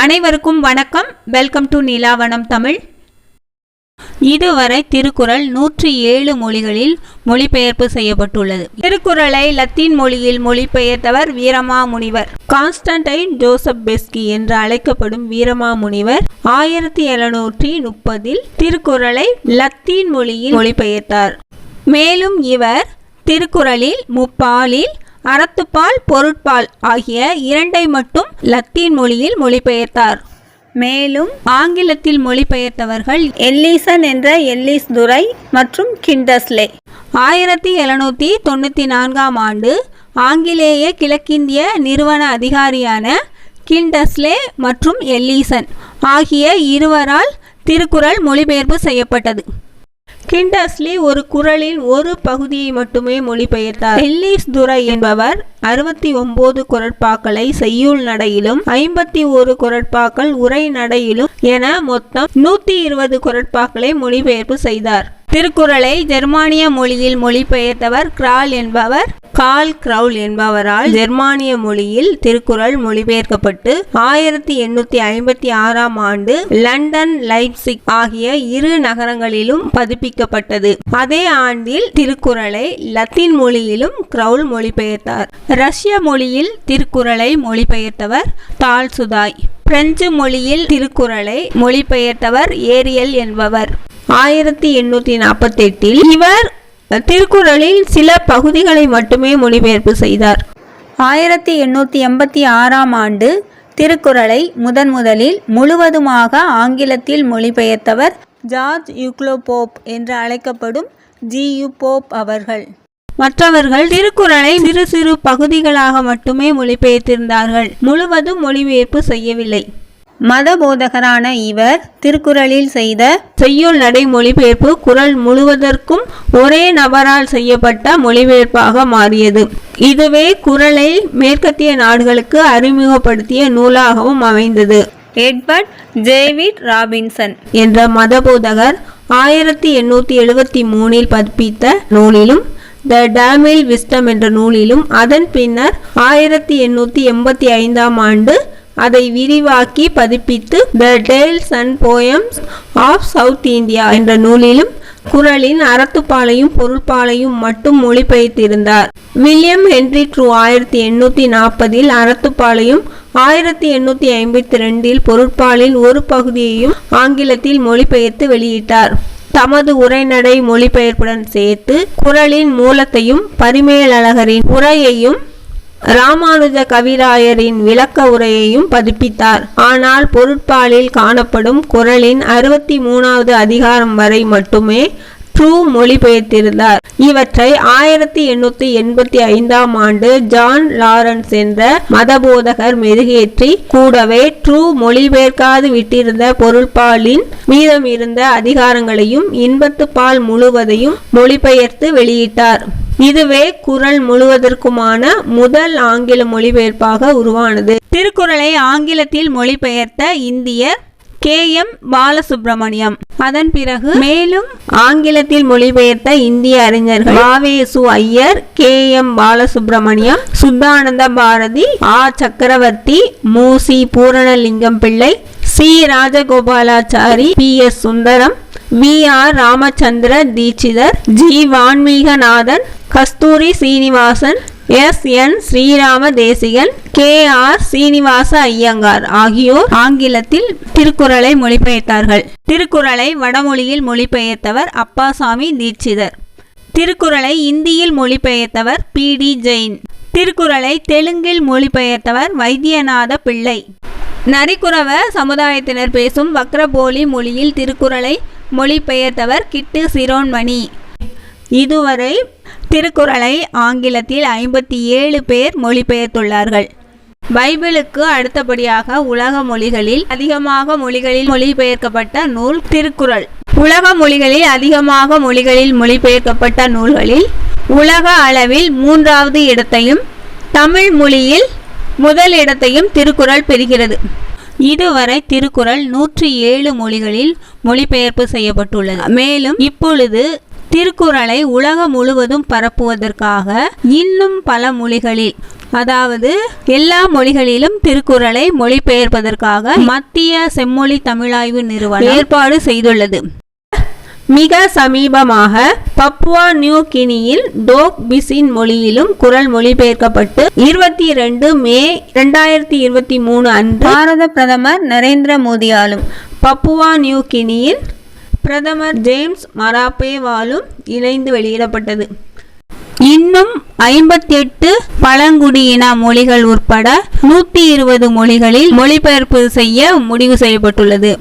அனைவருக்கும் வணக்கம். Welcome to நிலாவனம் Tamil இதுவரை திருக்குறள் நூற்றி ஏழு மொழிகளில் மொழிபெயர்ப்பு செய்யப்பட்டுள்ளது. திருக்குறளை லத்தீன் மொழியில் மொழிபெயர்த்தவர் வீரமாமுனிவர். கான்ஸ்டன்டைன் ஜோசப் பெஸ்கி என்று அழைக்கப்படும் வீரமாமுனிவர் ஆயிரத்தி எழுநூற்றி முப்பதில் திருக்குறளை லத்தீன் மொழியில் மொழிபெயர்த்தார். மேலும் இவர் திருக்குறளில் முப்பாலில் அறத்துப்பால் பொருட்பால் ஆகிய இரண்டை மட்டும் லத்தீன் மொழியில் மொழிபெயர்த்தார். மேலும் ஆங்கிலத்தில் மொழிபெயர்த்தவர்கள் எல்லீசன் என்ற எல்லிஸ் துரை மற்றும் கிண்டஸ்லே. ஆயிரத்தி எழுநூற்றி தொண்ணூற்றி நான்காம் ஆண்டு ஆங்கிலேய கிழக்கிந்திய நிறுவன அதிகாரியான கிண்டஸ்லே மற்றும் எல்லீசன் ஆகிய இருவரால் திருக்குறள் மொழிபெயர்ப்பு செய்யப்பட்டது. கிண்டஸ்லி ஒரு குறளின் ஒரு பகுதியை மட்டுமே மொழிபெயர்த்தார். எல்லிஸ் துரை என்பவர் அறுபத்தி ஒன்பது குரட்பாக்களை செய்யுள் நடையிலும் ஐம்பத்தி ஒரு குரட்பாக்கள் உரை நடையிலும் என மொத்தம் நூத்தி இருபது குரட்பாக்களை மொழிபெயர்ப்பு செய்தார். திருக்குறளை ஜெர்மானிய மொழியில் மொழிபெயர்த்தவர் கிரால் என்பவர் கால் கிரவுல் என்பவரால் ஜெர்மானிய மொழியில் திருக்குறள் மொழிபெயர்க்கப்பட்டு ஆயிரத்தி எண்ணூத்தி ஐம்பத்தி ஆறாம் ஆண்டு லண்டன் லைப்சிக் ஆகிய இரு நகரங்களிலும் பதிப்பிக்கப்பட்டது. அதே ஆண்டில் திருக்குறளை லத்தீன் மொழியிலும் கிரவுல் மொழிபெயர்த்தார். ரஷ்ய மொழியில் திருக்குறளை மொழிபெயர்த்தவர் தால்சுதாய். பிரெஞ்சு மொழியில் திருக்குறளை மொழிபெயர்த்தவர் ஏரியல் என்பவர். ஆயிரத்தி எண்ணூற்றி நாற்பத்தெட்டில் இவர் திருக்குறளில் சில பகுதிகளை மட்டுமே மொழிபெயர்ப்பு செய்தார். ஆயிரத்தி எண்ணூற்றி எண்பத்தி ஆறாம் ஆண்டு திருக்குறளை முதன் முதலில் முழுவதுமாக ஆங்கிலத்தில் மொழிபெயர்த்தவர் ஜார்ஜ் யூக்ளோ போப் என்று அழைக்கப்படும் ஜி யு போப் அவர்கள். மற்றவர்கள் திருக்குறளை சிறு சிறு பகுதிகளாக மட்டுமே மொழிபெயர்த்திருந்தார்கள். முழுவதும் மொழிபெயர்ப்பு செய்யவில்லை. மத போதகரான இவர் திருக்குறளில் செய்த செய்யுள் நடை மொழிபெயர்ப்பு குறள் முழுவதற்கும் ஒரே நபரால் செய்யப்பட்ட மொழிபெயர்ப்பாக மாறியது. இதுவே குறளை மேற்கத்திய நாடுகளுக்கு அறிமுகப்படுத்திய நூலாகவும் அமைந்தது. எட்வர்ட் ஜேவிட் ராபின்சன் என்ற மதபோதகர் ஆயிரத்தி எண்ணூற்றி எழுபத்தி மூணில் பதிப்பித்த நூலிலும் த டேமில் விஸ்டம் என்ற நூலிலும் அதன் பின்னர் ஆயிரத்தி எண்ணூற்றி எண்பத்தி ஐந்தாம் ஆண்டு அதை விரிவாக்கி பதிப்பித்து the tales and poems of south India என்ற நூலிலும் குரலின் அறத்துப்பாலையும் பொருட்பாலையும் மட்டும் மொழிபெயர்த்திருந்தார். வில்லியம் ஹென்ரி ட்ரூ ஆயிரத்தி எண்ணூற்றி நாற்பதில் அறத்துப்பாலையும் ஆயிரத்தி எண்ணூற்றி ஐம்பத்தி ரெண்டில் பொருட்பாலின் ஒரு பகுதியையும் ஆங்கிலத்தில் மொழிபெயர்த்து வெளியிட்டார். தமது உரைநடை மொழிபெயர்ப்புடன் சேர்த்து குரலின் மூலத்தையும் பரிமேலழகரின் உரையையும் ராமானுஜ கவிராயரின் விளக்க உரையையும் பதிப்பித்தார். ஆனால் பொருட்பாலில் காணப்படும் குரலின் அறுபத்தி மூணாவது அதிகாரம் வரை மட்டுமே ட்ரூ மொழிபெயர்த்திருந்தார். இவற்றை ஆயிரத்தி எண்ணூத்தி எண்பத்தி ஐந்தாம் ஆண்டு ஜான் லாரன்ஸ் என்ற மதபோதகர் மெருகேற்றி கூடவே ட்ரூ மொழிபெயர்க்காது விட்டிருந்த பொருள்பாலின் மீதம் இருந்த அதிகாரங்களையும் இன்பத்து பால் முழுவதையும் மொழிபெயர்த்து வெளியிட்டார். இதுவே குரல் முழுவதற்குமான முதல் ஆங்கில மொழிபெயர்ப்பாக உருவானது. திருக்குறளை ஆங்கிலத்தில் மொழிபெயர்த்த இந்தியர் கே. எம். பாலசுப்ரமணியம். அதன் பிறகு மேலும் ஆங்கிலத்தில் மொழிபெயர்த்த இந்திய அறிஞர்கள் பாவேசு ஐயர் கே. எம். பாலசுப்ரமணியம் சுத்தானந்த பாரதி ஆ. சக்கரவர்த்தி மூசி Pooranalingam Pillai C. Rajagopalachari P. S. Sundaram V R Ramachandra Dikshitar G Vanmikanathan Kasturi Srinivasan S N Srirama Desikan K R Srinivasa Iyengar ஆகியோர் ஆங்கிலத்தில் திருக்குறளை மொழிபெயர்த்தார்கள். திருக்குறளை வடமொழியில் மொழிபெயர்த்தவர் அப்பாசாமி தீட்சிதர். திருக்குறளை இந்தியில் மொழிபெயர்த்தவர் பி டி ஜெயின். திருக்குறளை தெலுங்கில் மொழிபெயர்த்தவர் வைத்தியநாத பிள்ளை. நரிக்குறவ சமுதாயத்தினர் பேசும் வக்ரபோலி மொழியில் திருக்குறளை மொழிபெயர்த்தவர் கிட்டு சிரோன்மணி. இதுவரை திருக்குறளை ஆங்கிலத்தில் ஐம்பத்தி ஏழு பேர் மொழிபெயர்த்துள்ளார்கள். பைபிளுக்கு அடுத்தபடியாக உலக மொழிகளில் அதிகமாக மொழிகளில் மொழிபெயர்க்கப்பட்ட நூல் திருக்குறள். உலக மொழிகளில் அதிகமாக மொழிகளில் மொழிபெயர்க்கப்பட்ட நூல்களில் உலக அளவில் மூன்றாவது இடத்தையும் தமிழ் மொழியில் முதல் இடத்தையும் திருக்குறள் பெறுகிறது. இதுவரை திருக்குறள் நூற்றி ஏழு மொழிகளில் மொழிபெயர்ப்பு செய்யப்பட்டுள்ளது. மேலும் இப்பொழுது திருக்குறளை உலகம் முழுவதும் பரப்புவதற்காக இன்னும் பல மொழிகளில் அதாவது எல்லா மொழிகளிலும் திருக்குறளை மொழிபெயர்ப்பதற்காக மத்திய செம்மொழி தமிழாய்வு நிறுவனம் ஏற்பாடு செய்துள்ளது. மிக சமீபமாக பப்புவா நியூ கினியில் டோக் பிசின் மொழியிலும் குரல் மொழிபெயர்க்கப்பட்டு இருபத்தி ரெண்டு மே இரண்டாயிரத்தி இருபத்தி மூணு அன்று பாரத பிரதமர் நரேந்திர மோடியாலும் பப்புவா நியூ கினியில் பிரதமர் ஜேம்ஸ் மராப்பேவாலும் இணைந்து வெளியிடப்பட்டது. இன்னும் ஐம்பத்தி எட்டு பழங்குடியின மொழிகள் உட்பட நூற்றி இருபது மொழிகளில் மொழிபெயர்ப்பு செய்ய முடிவு செய்யப்பட்டுள்ளது.